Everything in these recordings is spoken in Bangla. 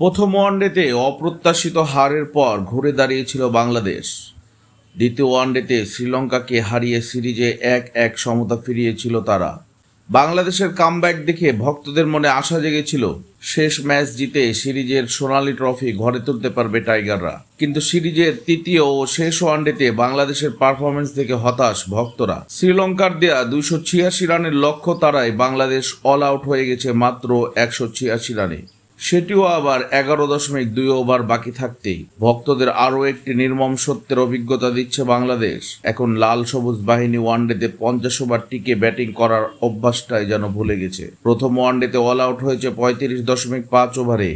প্রথম ওয়ানডেতে অপ্রত্যাশিত হারের পর ঘুরে দাঁড়িয়েছিল বাংলাদেশ। দ্বিতীয় ওয়ানডেতে শ্রীলঙ্কাকে হারিয়ে সিরিজে এক এক সমতা ফিরিয়েছিল তারা। বাংলাদেশের কামব্যাক দেখে ভক্তদের মনে আশা জেগেছিল, শেষ ম্যাচ জিতে সিরিজের সোনালী ট্রফি ঘরে তুলতে পারবে টাইগাররা। কিন্তু সিরিজের তৃতীয় ও শেষ ওয়ানডেতে বাংলাদেশের পারফরমেন্স থেকে হতাশ ভক্তরা। শ্রীলঙ্কার দেয়া দুইশো ছিয়াশি রানের লক্ষ্য তারাই বাংলাদেশ অল আউট হয়ে গেছে মাত্র একশো ছিয়াশি রানে। সেটিও আবার এগারো দশমিক দুই ওভার বাকি থাকতেই। ভক্তদের আরও একটি নির্মম সত্যের অভিজ্ঞতা দিচ্ছে বাংলাদেশ। এখন লাল সবুজ বাহিনী ওয়ানডেতে পঞ্চাশ ওভার টিকে ব্যাটিং করার অভ্যাসটাই যেন ভুলে গেছে। প্রথম ওয়ানডেতে অল আউট হয়েছে পঁয়ত্রিশ দশমিক পাঁচ ওভারে,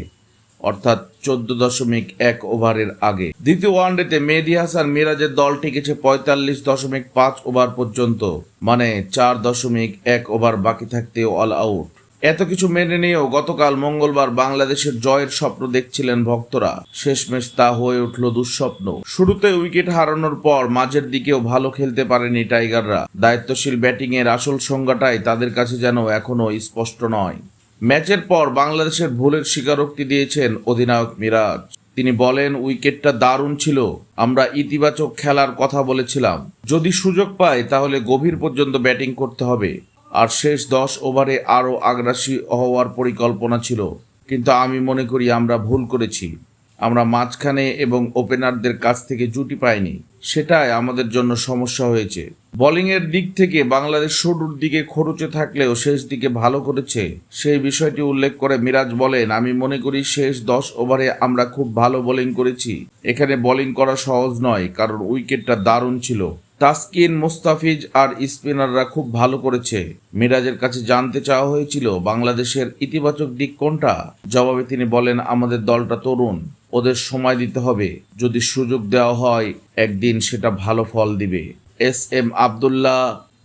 অর্থাৎ চোদ্দ দশমিক এক ওভারের আগে। দ্বিতীয় ওয়ানডেতে মেহেদি হাসান মিরাজের দল টিকেছে পঁয়তাল্লিশ দশমিক পাঁচ ওভার পর্যন্ত মানে চার দশমিক এক ওভার বাকি থাকতে অল আউট। এত কিছু মেনে নিয়েও গতকাল মঙ্গলবার বাংলাদেশের জয়ের স্বপ্ন দেখছিলেন ভক্তরা। শেষমেশ তা হয়ে উঠল দুঃস্বপ্ন। শুরুতে উইকেট হারানোর পর মাঝের দিকেও ভালো খেলতে পারেনি টাইগাররা। দায়িত্বশীল ব্যাটিংয়ের আসল সংজ্ঞাটাই তাদের কাছে যেন এখনও স্পষ্ট নয়। ম্যাচের পর বাংলাদেশের ভুলের স্বীকারোক্তি দিয়েছেন অধিনায়ক মিরাজ। তিনি বলেন, উইকেটটা দারুণ ছিল। আমরা ইতিবাচক খেলার কথা বলেছিলাম। যদি সুযোগ পাই, তাহলে গভীর পর্যন্ত ব্যাটিং করতে হবে। আর শেষ দশ ওভারে আরও আগ্রাসী হওয়ার পরিকল্পনা ছিল। কিন্তু আমি মনে করি আমরা ভুল করেছি। আমরা মাঝখানে এবং ওপেনারদের কাছ থেকে জুটি পাইনি। সেটাই আমাদের জন্য সমস্যা হয়েছে। বোলিংয়ের দিক থেকে বাংলাদেশ শুরুর দিকে খরচে থাকলেও শেষ দিকে ভালো করেছে। সেই বিষয়টি উল্লেখ করে মিরাজ বলেন, আমি মনে করি শেষ দশ ওভারে আমরা খুব ভালো বোলিং করেছি। এখানে বোলিং করা সহজ নয়, কারণ উইকেটটা দারুণ ছিল। তাসকিন, মুস্তাফিজ আর স্পিনাররা খুব ভালো করেছে। মিরাজের কাছে জানতে চাওয়া হয়েছিল, বাংলাদেশের ইতিবাচক দিক কোনটা? জবাবে তিনি বলেন, আমাদের দলটা তরুণ, ওদের সময় দিতে হবে। যদি সুযোগ দেওয়া হয়, একদিন সেটা ভালো ফল দিবে। S M Abdullah,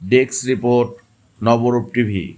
desk report, Nabarup TV.